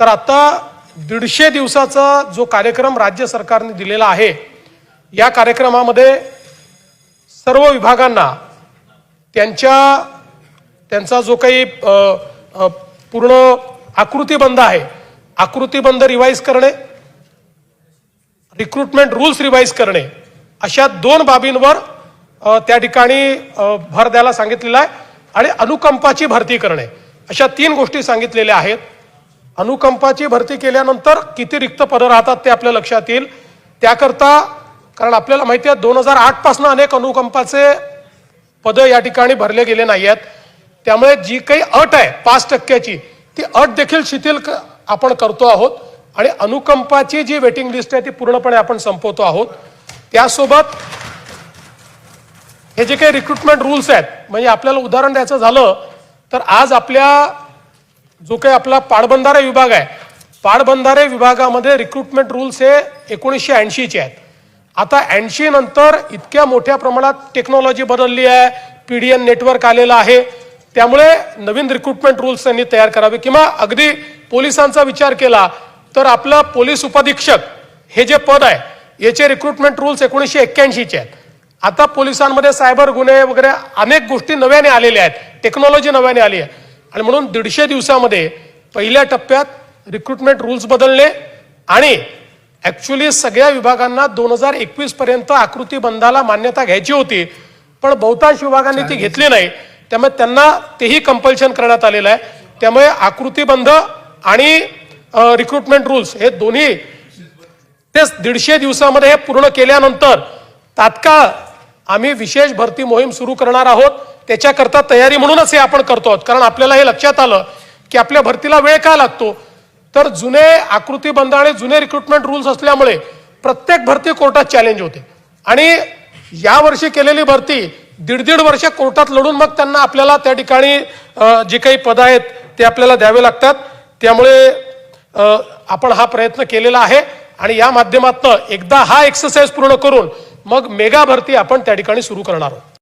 तर आता दीडशे दिवसाचा जो कार्यक्रम राज्य सरकारने दिलेला आहे या कार्यक्रमामध्ये सर्व विभागांना त्यांच्या त्यांचा जो काही पूर्ण आकृतीबंध आहे आकृतीबंध रिवाईज करणे रिक्रुटमेंट रूल्स रिवाईज करणे अशा दोन बाबींवर त्या ठिकाणी भर द्यायला सांगितलेला आहे आणि अनुकंपाची भरती करणे अशा तीन गोष्टी सांगितलेल्या आहेत. अनुकंपाची भरती केल्यानंतर किती रिक्त पदं राहतात ते आपल्या लक्षात येईल. त्याकरता कारण आपल्याला माहिती आहे दोन हजार आठपासून अनेक अनुकंपाचे पदं या ठिकाणी भरले गेले नाही आहेत त्यामुळे जी काही अट आहे पाच टक्क्याची ती अट देखील शिथिल आपण करतो आहोत. आणि अनुकंपाची जी वेटिंग लिस्ट आहे ती पूर्णपणे आपण संपवतो आहोत. त्यासोबत हे जे काही रिक्रुटमेंट रूल्स आहेत म्हणजे आपल्याला उदाहरण द्यायचं झालं तर आज आपल्या जो काही आपला पाटबंधारे विभाग आहे पाटबंधारे विभागामध्ये रिक्रुटमेंट रूल्स हे एकोणीसशे ऐंशीचे आहेत. आता ऐंशी नंतर इतक्या मोठ्या प्रमाणात टेक्नॉलॉजी बदलली आहे पी डी एन नेटवर्क आलेलं आहे. त्यामुळे नवीन रिक्रुटमेंट रूल्स त्यांनी तयार करावे. किंवा अगदी पोलिसांचा विचार केला तर आपलं पोलीस उपाधीक्षक हे जे पद आहे याचे रिक्रुटमेंट रूल्स एकोणीसशे एक्क्याऐंशीचे आहेत. आता पोलिसांमध्ये सायबर गुन्हे वगैरे अनेक गोष्टी नव्याने आलेल्या आहेत. टेक्नॉलॉजी नव्याने आली आहे. आणि म्हणून दीडशे दिवसामध्ये पहिल्या टप्प्यात रिक्रुटमेंट रूल्स बदलणे आणि ॲक्च्युली सगळ्या विभागांना दोन हजार एकवीस पर्यंत आकृतीबंधाला मान्यता घ्यायची होती पण बहुतांश विभागांनी ती घेतली नाही. त्यामुळे त्यांना तेही कंपल्शन करण्यात आलेलं आहे. त्यामुळे आकृतीबंध आणि रिक्रुटमेंट रूल्स हे दोन्ही तेच दीडशे दिवसामध्ये हे पूर्ण केल्यानंतर तात्काळ आम्ही विशेष भरती मोहीम सुरू करणार आहोत. त्याच्याकरता तयारी म्हणूनच हे आपण करतो आहोत. कारण आपल्याला हे लक्षात आलं की आपल्या भरतीला वेळ का लागतो? तर जुने आकृतीबंध आणि जुने रिक्रुटमेंट रूल्स असल्यामुळे प्रत्येक भरती कोर्टात चॅलेंज होते. आणि यावर्षी केलेली भरती दीड दीड वर्ष कोर्टात लढून मग त्यांना आपल्याला त्या ठिकाणी जे काही पद आहेत ते आपल्याला द्यावे लागतात. त्यामुळे आपण हा प्रयत्न केलेला आहे. आणि या माध्यमातून एकदा हा एक्सरसाइज पूर्ण करून मग मेगा भरती आपण त्या ठिकाणी सुरू करणार आहोत.